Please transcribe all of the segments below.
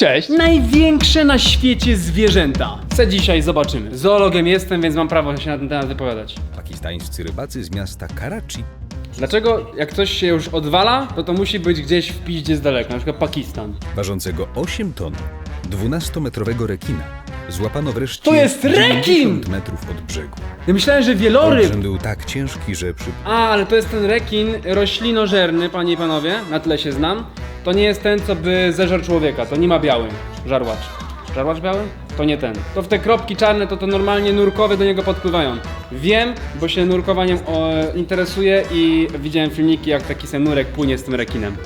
Cześć. Największe na świecie zwierzęta. Co dzisiaj zobaczymy. Zoologiem jestem, więc mam prawo się na ten temat wypowiadać. Pakistańscy rybacy z miasta Karachi Dlaczego jak coś się już odwala, to to musi być gdzieś w piździe z daleka, na przykład Pakistan. ważącego 8 ton, 12-metrowego rekina złapano wreszcie To jest rekin! 90 metrów od brzegu. Ja myślałem, że wieloryb. Olbrzym był tak ciężki, że przy A, ale to jest ten rekin roślinożerny, panie i panowie, na tyle się znam. To nie jest ten, co by zeżarł człowieka, to nie ma biały żarłacz. Żarłacz biały? To nie ten. To w te kropki czarne, to to normalnie nurkowe do niego podpływają. Wiem, bo się nurkowaniem o, interesuję i widziałem filmiki, jak taki sam nurek płynie z tym rekinem.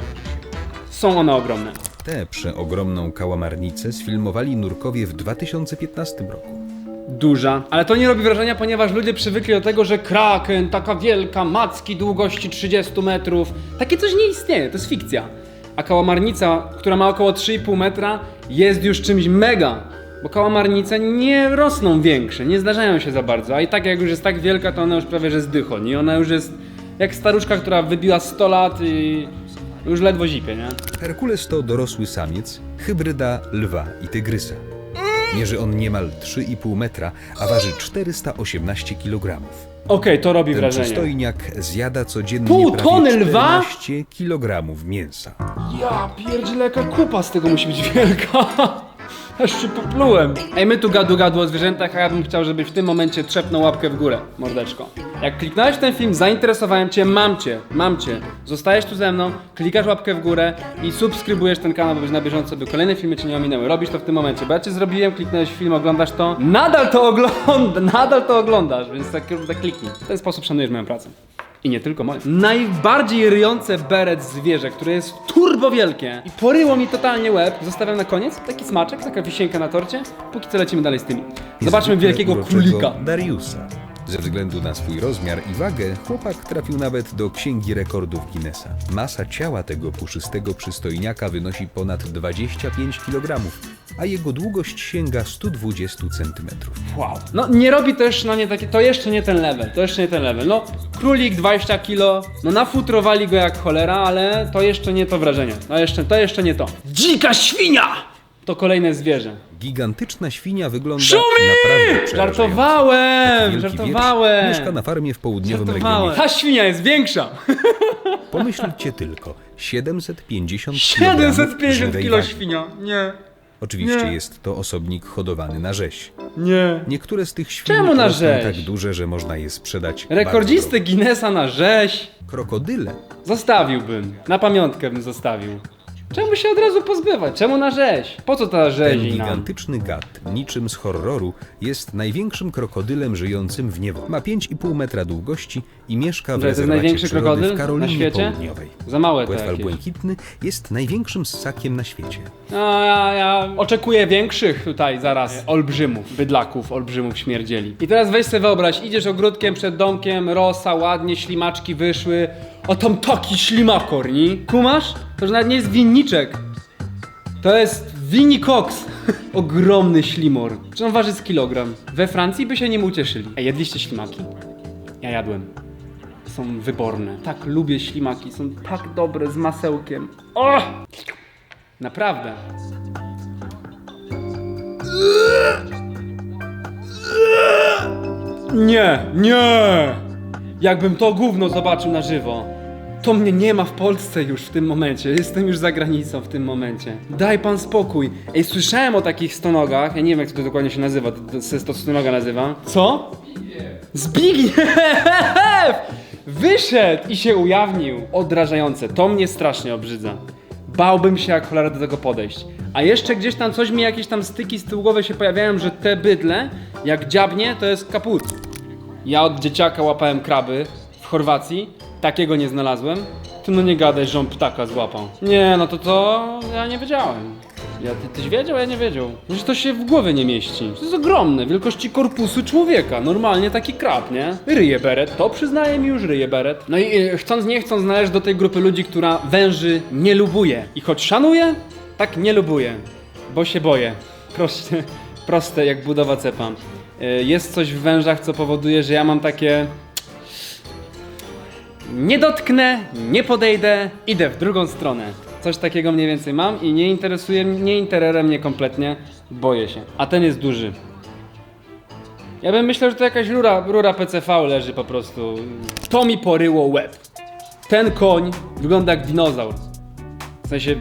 Są one ogromne. tę przeogromną kałamarnicę sfilmowali nurkowie w 2015 roku. Duża. Ale to nie robi wrażenia, ponieważ ludzie przywykli do tego, że kraken, taka wielka, macki długości 30 metrów. Takie coś nie istnieje, to jest fikcja. A kałamarnica, która ma około 3,5 metra, jest już czymś mega. Bo kałamarnice nie rosną większe, nie zdarzają się za bardzo. A i tak jak już jest tak wielka, to ona już prawie że zdycho. I ona już jest jak staruszka, która wybiła 100 lat i już ledwo zipie, nie? Herkules to dorosły samiec, hybryda lwa i tygrysa. Mierzy on niemal 3,5 metra, a waży 418 kg. Okej, to robi Ten wrażenie. przystojniak zjada codziennie Pół prawie tony lwa? 14 kg mięsa. Ja pierdzielę, jaka kupa z tego musi być wielka. Aż się poplułem. Ej, my tu gadu gadu o zwierzętach, a ja bym chciał, żebyś w tym momencie trzepnął łapkę w górę, mordeczko. Jak kliknąłeś w ten film, zainteresowałem cię, mam cię, mam cię. Zostajesz tu ze mną, klikasz łapkę w górę i subskrybujesz ten kanał, by być na bieżąco, by kolejne filmy cię nie ominęły. Robisz to w tym momencie, bo ja cię zrobiłem, kliknąłeś film, oglądasz to, nadal to oglądasz, nadal to oglądasz, więc tak, tak kliknij. W ten sposób szanujesz moją pracę. I nie tylko moje. Najbardziej ryjące beret zwierzę, które jest turbo wielkie i poryło mi totalnie łeb. Zostawiam na koniec taki smaczek, taka wisienka na torcie, póki co lecimy dalej z tymi. Zobaczmy wielkiego królika. Dariusa. Ze względu na swój rozmiar i wagę, chłopak trafił nawet do księgi rekordów Guinnessa. Masa ciała tego puszystego przystojniaka wynosi ponad 25 kg, a jego długość sięga 120 cm. Wow. No nie robi jeszcze na nie takie, to jeszcze nie ten level, to jeszcze nie ten level. No królik 20 kilo, no nafutrowali go jak cholera, ale to jeszcze nie to wrażenie. No jeszcze, to jeszcze nie to. Dzika świnia! To kolejne zwierzę. Gigantyczna świnia wygląda Szumi! naprawdę przerażająco. Żartowałem, Wielki żartowałem. Mieszka na farmie w południowym Żartowałem. regionie. Ta świnia jest większa. Pomyślcie tylko, 750 kg 750 żywej kilo świnia. Nie. Oczywiście Nie. jest to osobnik hodowany na rzeź. Nie. Niektóre z tych świn Czemu na rosną rzeź? tak duże, że można je sprzedać Rekordzisty bardzo Guinnessa na rzeź. drogo. Krokodyle Zostawiłbym. Na pamiątkę bym zostawił. Czemu się od razu pozbywać? Czemu na rzeź? Po co ta Ten rzezi nam? gigantyczny gad, niczym z horroru, jest największym krokodylem żyjącym w niewoli. Ma 5,5 metra długości i mieszka w To jest rezerwacie największy przyrody krokodyl w na Karolinie świecie? Południowej. Za małe to Płetwal jakieś. błękitny jest największym ssakiem na świecie. No, ja, ja oczekuję większych tutaj zaraz olbrzymów, bydlaków, olbrzymów śmierdzieli. I teraz weź sobie wyobraź, idziesz ogródkiem przed domkiem, rosa, ładnie, ślimaczki wyszły, a tam taki ślimakor, nie? Kumasz? To już nawet nie jest winniczek. To jest winikoks. Ogromny ślimor. Czy on waży z kilogram? We Francji by się nim ucieszyli. A jedliście ślimaki? Ja jadłem. Są wyborne. Tak lubię ślimaki, są tak dobre z masełkiem. O! Naprawdę. Nie, nie! Jakbym to gówno zobaczył na żywo. To mnie nie ma w Polsce już w tym momencie. Jestem już za granicą w tym momencie. Daj pan spokój. Ej, słyszałem o takich stonogach. Ja nie wiem, jak to dokładnie się nazywa. To, to, to, to stonoga nazywam. Co? Zbigniew! Wyszedł i się ujawnił. Odrażające. To mnie strasznie obrzydza. Bałbym się jak cholera do tego podejść. A jeszcze gdzieś tam coś mi jakieś tam styki z tyłu głowy się pojawiają, że te bydle, jak dziabnie, to jest kaput. Ja od dzieciaka łapałem kraby w Chorwacji. Takiego nie znalazłem. Ty no nie gadaj, że on ptaka złapał. Nie, no to to ja nie wiedziałem. Ja, ty, tyś wiedział? Ja nie wiedział. Że to się w głowie nie mieści. To jest ogromne, wielkości korpusu człowieka. Normalnie taki krab, nie? Ryje beret, to przyznaję mi już ryje beret. No i e, chcąc nie chcąc należy do tej grupy ludzi, która węży nie lubuje. I choć szanuje, tak nie lubuje. Bo się boję. Proste, proste jak budowa cepa. E, Jest coś w wężach, co powoduje, że ja mam takie... Nie dotknę, nie podejdę, idę w drugą stronę. Coś takiego mniej więcej mam i nie interesuje, nie interesuje mnie kompletnie, boję się. A ten jest duży. Ja bym myślał, że to jakaś rura, rura PCV leży po prostu. To mi poryło łeb. Ten koń wygląda jak dinozaur. W sensie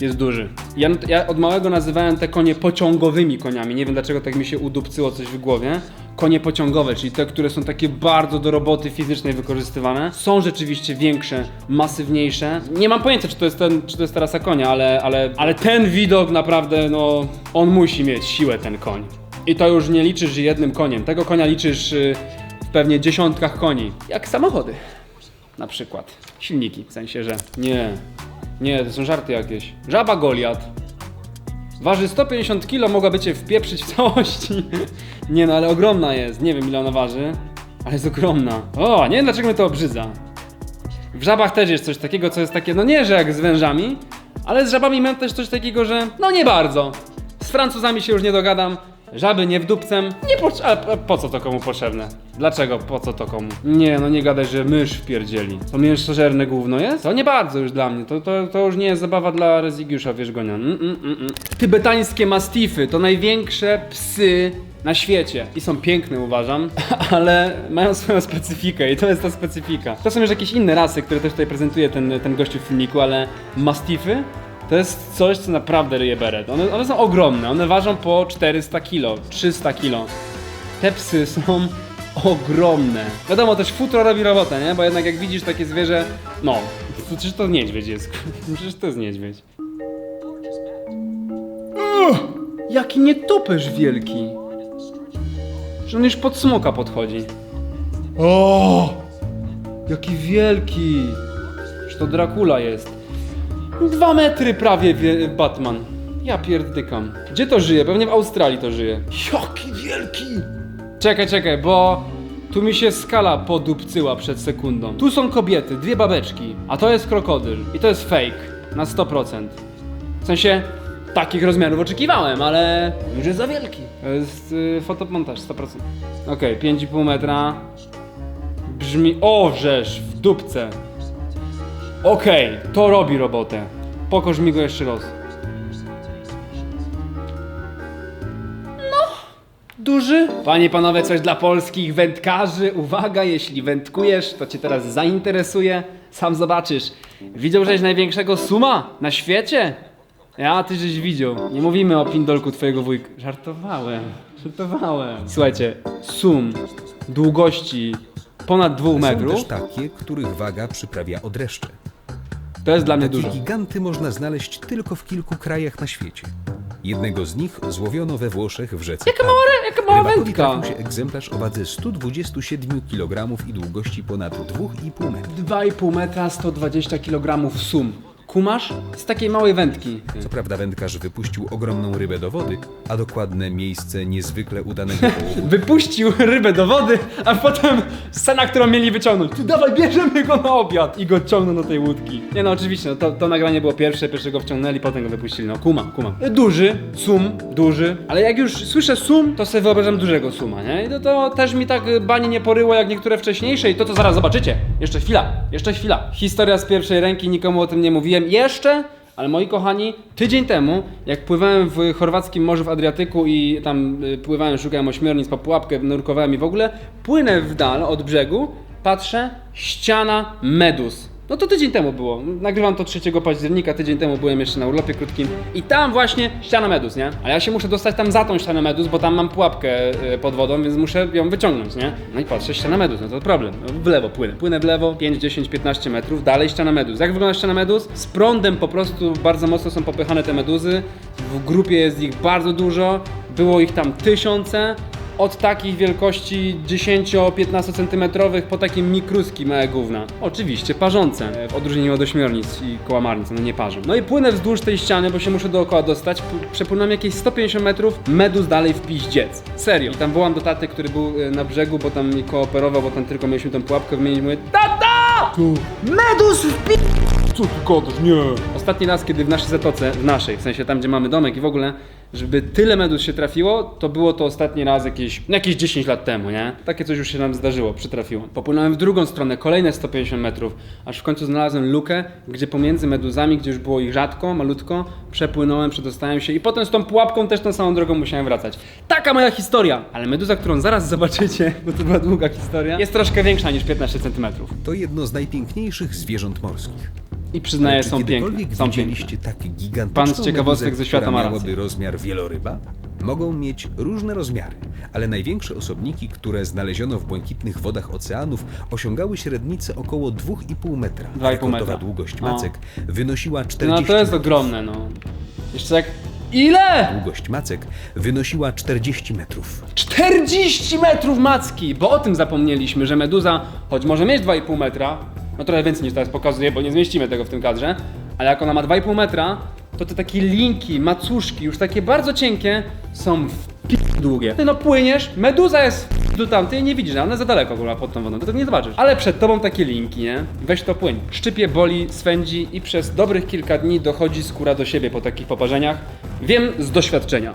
jest duży. Ja, ja od małego nazywałem te konie pociągowymi koniami. Nie wiem dlaczego tak mi się udupcyło coś w głowie. Konie pociągowe, czyli te, które są takie bardzo do roboty fizycznej wykorzystywane. Są rzeczywiście większe, masywniejsze. Nie mam pojęcia, czy to jest, ten, czy to jest ta rasa konia, ale, ale, ale ten widok naprawdę, no, on musi mieć siłę, ten koń. I to już nie liczysz jednym koniem. Tego konia liczysz y, w pewnie dziesiątkach koni. Jak samochody. Na przykład. Silniki, w sensie, że nie. Nie, to są żarty jakieś. Żaba Goliat. Waży 150 kg, mogłaby cię wpieprzyć w całości. Nie no, ale ogromna jest. Nie wiem ile ona waży, ale jest ogromna. O, nie wiem dlaczego mnie to obrzydza. W żabach też jest coś takiego, co jest takie, no nie, że jak z wężami, ale z żabami mam też coś takiego, że no nie bardzo. Z Francuzami się już nie dogadam. Żaby nie w dupcem. Nie po, ale po- po co to komu potrzebne? Dlaczego? Po co to komu? Nie, no nie gadaj, że mysz wpierdzieli. To mięsożerne gówno jest? To nie bardzo już dla mnie. To, to, to już nie jest zabawa dla Rezygiusza Wierzgonia. Mm, mm, mm, mm. Tybetańskie mastify to największe psy na świecie. I są piękne uważam, ale mają swoją specyfikę i to jest ta specyfika. To są już jakieś inne rasy, które też tutaj prezentuje ten, ten gościu w filmiku, ale mastify to jest coś, co naprawdę ryje beret. One, one są ogromne, one ważą po 400 kg, 300 kg. Te psy są ogromne. Wiadomo, też futro robi robotę, nie? Bo jednak jak widzisz takie zwierzę, no, to przecież to niedźwiedź jest. Przecież to jest niedźwiedź. Uch, jaki nietoperz wielki. Że on już pod smoka podchodzi. O! Jaki wielki! Że to Dracula jest. Dwa metry prawie wie, Batman. Ja pierdykam. Gdzie to żyje? Pewnie w Australii to żyje. Jaki wielki! Czekaj, czekaj, bo tu mi się skala podupcyła przed sekundą. Tu są kobiety, dwie babeczki, a to jest krokodyl. I to jest fake. Na 100%. W sensie, takich rozmiarów oczekiwałem, ale już jest za wielki. To jest y, fotomontaż, 100%. Okej, 5,5 metra. Brzmi... O, żeż, w dupce. Okej, to robi robotę. Pokaż mi go jeszcze raz. No, duży. Panie i panowie, coś dla polskich wędkarzy. Uwaga, jeśli wędkujesz, to cię teraz zainteresuje. Sam zobaczysz. Widział żeś największego suma na świecie? Ja, ty żeś widział. Nie mówimy o pindolku twojego wujka. Żartowałem, żartowałem. Słuchajcie, sum długości ponad dwóch Są metrów, też takie, których waga przyprawia odreszcze. To jest dla mnie Takie dużo. giganty można znaleźć tylko w kilku krajach na świecie. Jednego z nich złowiono we Włoszech w rzece. Jaka mała, re- jaka mała Rybakowi wędka. trafił się egzemplarz o wadze 127 kg i długości ponad 2,5 metra. 2,5 metra, 120 kg sum. Kumasz? Z takiej małej wędki. Co prawda wędkarz wypuścił ogromną rybę do wody, a dokładne miejsce niezwykle udanego połowu Wypuścił rybę do wody, a potem scena, którą mieli wyciągnąć. Ty dawaj, bierzemy go na obiad! I go ciągną do tej łódki. Nie no, oczywiście, no, to, to nagranie było pierwsze, pierwszego wciągnęli, potem go wypuścili. No, kumam, kumam. Duży, sum, duży. Ale jak już słyszę sum, to sobie wyobrażam dużego suma, nie? I to, to też mi tak bani nie poryło jak niektóre wcześniejsze i to, co zaraz zobaczycie. Jeszcze chwila, jeszcze chwila. Historia z pierwszej ręki, nikomu o tym nie mówiłem. Jeszcze ale moi kochani, tydzień temu, jak pływałem w chorwackim morzu w Adriatyku i tam y, pływałem, szukałem ośmiornic pułapkę, nurkowałem i w ogóle, płynę w dal od brzegu, patrzę, ściana medus. No to tydzień temu było. Nagrywam to 3 października, tydzień temu byłem jeszcze na urlopie krótkim i tam właśnie ściana medus, nie? Ale ja się muszę dostać tam za tą ścianę medus, bo tam mam pułapkę y, pod wodą, więc muszę ją wyciągnąć, nie? No i patrzę, ściana medus, no to problem. No, w lewo płynę. Płynę w lewo, 5, 10, 15 metrów, dalej ściana medus. Jak wygląda ściana medus? Z prądem po prostu bardzo mocno są popychane te meduzy. W grupie jest ich bardzo dużo, było ich tam tysiące. Od takich wielkości 10-15 centymetrowych po takie mikruski małe gówna. Oczywiście parzące, w odróżnieniu od ośmiornic i kołamarnic, no nie parzą. No i płynę wzdłuż tej ściany, bo się muszę dookoła dostać. Przepłynąłem jakieś 150 metrów, medus dalej w piździec. Serio. I tam wołam do taty, który był e, na brzegu, bo tam mi kooperował, bo tam tylko mieliśmy tą pułapkę wymienić. Mówię, tata! Medus w pi... Co ty gadasz? Nie. Ostatni raz, kiedy w naszej zatoce, w naszej, w sensie tam, gdzie mamy domek i w ogóle, żeby tyle meduz się trafiło, to było to ostatni raz jakieś, no jakieś 10 lat temu, nie? Takie coś już się nam zdarzyło, przytrafiło. Popłynąłem w drugą stronę, kolejne 150 metrów, aż w końcu znalazłem lukę, gdzie pomiędzy meduzami, gdzie już było ich rzadko, malutko, przepłynąłem, przedostałem się i potem z tą pułapką też tą samą drogą musiałem wracać. Taka moja historia! Ale meduza, którą zaraz zobaczycie, bo to była długa historia, jest troszkę większa niż 15 cm. To jedno z najpiękniejszych zwierząt morskich. I przyznaję, Czy są kiedykolwiek piękne. Są piękne. widzieliście tak gigantyczną Pan z ciekawostek meduzę, ze świata która ma rację. miałaby rozmiar wieloryba? Mogą mieć różne rozmiary, ale największe osobniki, które znaleziono w błękitnych wodach oceanów, osiągały średnicę około 2,5 metra. 2,5 Rekordowa metra. długość No. macek wynosiła 40 No to jest metrów. ogromne, no. Jeszcze jak... Ile? Długość macek wynosiła 40 metrów. 40 metrów macki! Bo o tym zapomnieliśmy, że meduza, choć może mieć 2,5 metra, no trochę więcej niż teraz pokazuje, bo nie zmieścimy tego w tym kadrze, ale jak ona ma 2,5 metra, to te takie linki, macuszki, już takie bardzo cienkie, są w długie. Ty no płyniesz, meduza jest w tu tam, ty jej nie widzisz, ona za daleko kurwa pod tą wodą, to tego nie zobaczysz. Ale przed tobą takie linki, nie? Weź to płyń. Szczypie, boli, swędzi i przez dobrych kilka dni dochodzi skóra do siebie po takich poparzeniach. Wiem z doświadczenia.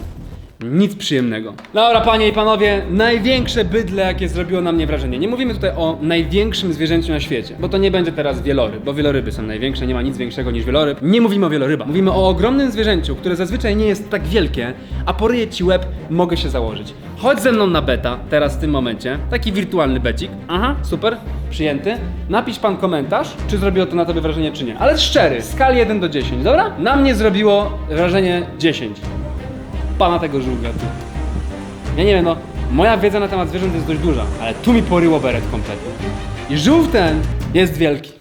Nic przyjemnego. Dobra, panie i panowie, największe bydle, jakie zrobiło na mnie wrażenie. Nie mówimy tutaj o największym zwierzęciu na świecie, bo to nie będzie teraz wieloryb, bo wieloryby są największe, nie ma nic większego niż wieloryb. Nie mówimy o wielorybach. Mówimy o ogromnym zwierzęciu, które zazwyczaj nie jest tak wielkie, a poryje ci łeb, mogę się założyć. Chodź ze mną na beta, teraz w tym momencie. Taki wirtualny becik. Aha, super, przyjęty. Napisz pan komentarz, czy zrobiło to na tobie wrażenie, czy nie. Ale szczery, w skali 1 do 10, dobra? Na mnie zrobiło wrażenie 10 pana tego żółwia tu. Ja nie wiem, no, moja wiedza na temat zwierząt jest dość duża, ale tu mi poryło beret kompletnie. I żółw ten jest wielki.